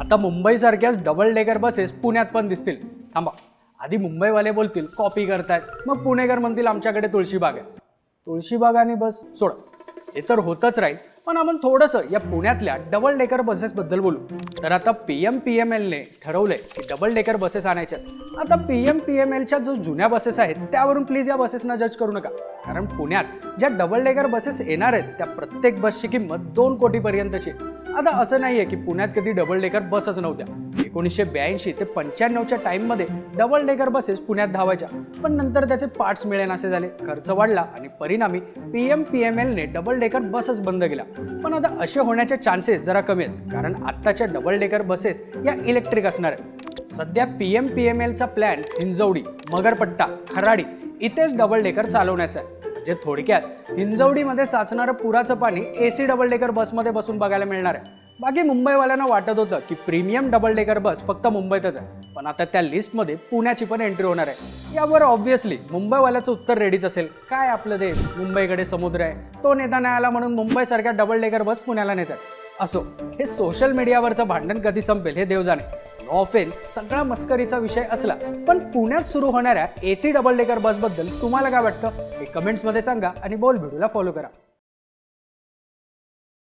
आता मुंबईसारख्याच double decker buses पुण्यात पण दिसतील. थांबा. आधी मुंबईवाले बोलतील कॉपी करतायत. मग पुणेकर म्हणतील आमच्याकडे तुळशीबाग आहे. तुळशीबाग आणि बस सोडा. हे तर होतच राहील. पण आपण थोडंसं या पुण्यातल्या डबल डेकर बसेसबद्दल बोलू. तर आता पी एम पी एम एलने ठरवलंय की डबल डेकर बसेस आणायच्या आता पी एम पी एम एलच्या जो जुन्या बसेस आहेत त्यावरून प्लीज या बसेसना जज करू नका. कारण पुण्यात ज्या डबल डेकर बसेस येणार आहेत त्या प्रत्येक बसची किंमत दोन कोटीपर्यंतची आहे. आता असं नाहीये की पुण्यात कधी डबल डेकर बसच नव्हत्या. एकोणीसशे ब्याऐंशी ते पंच्याण्णवच्या टाईममध्ये डबल डेकर बसेस पुण्यात धावायच्या. पण नंतर त्याचे पार्ट्स मिळेनासे झाले. खर्च वाढला आणि परिणामी पी एम पी एम एलने डबल डेकर बसच बंद केल्या. पण आता असे होण्याचे चान्सेस जरा कमी आहेत. कारण आत्ताच्या डबल डेकर बसेस या इलेक्ट्रिक असणार आहेत. सध्या पी एम पी एम एलचा प्लॅन हिंजवडी मगरपट्टा खराडी इथेच डबल डेकर चालवण्याचा आहे. म्हणजे थोडक्यात हिंजवडीमध्ये साचणारं पुराचं पाणी ए सी डबल डेकर बसमध्ये बसून बघायला मिळणार आहे. बाकी मुंबईवाल्यांना वाटत होतं की प्रीमियम डबल डेकर बस फक्त मुंबईतच आहे. पण आता त्या लिस्टमध्ये पुण्याची पण एंट्री होणार आहे. यावर ऑब्व्हियसली मुंबईवाल्याचं उत्तर रेडीच असेल. काय आपलं देश? मुंबईकडे समुद्र आहे. तो नेता नाही आला म्हणून मुंबईसारख्या डबल डेकर बस पुण्याला नेतात. असो हे सोशल मीडियावरचं भांडण कधी संपेल हे देव जाणे ऑफेल सगळा मस्करीचा विषय असला पण पुण्यात सुरू होणाऱ्या एसी डबल डेकर बसबद्दल तुम्हाला काय वाटतं? हे कमेंट्समध्ये सांगा आणि बोल व्हिडिओला फॉलो करा.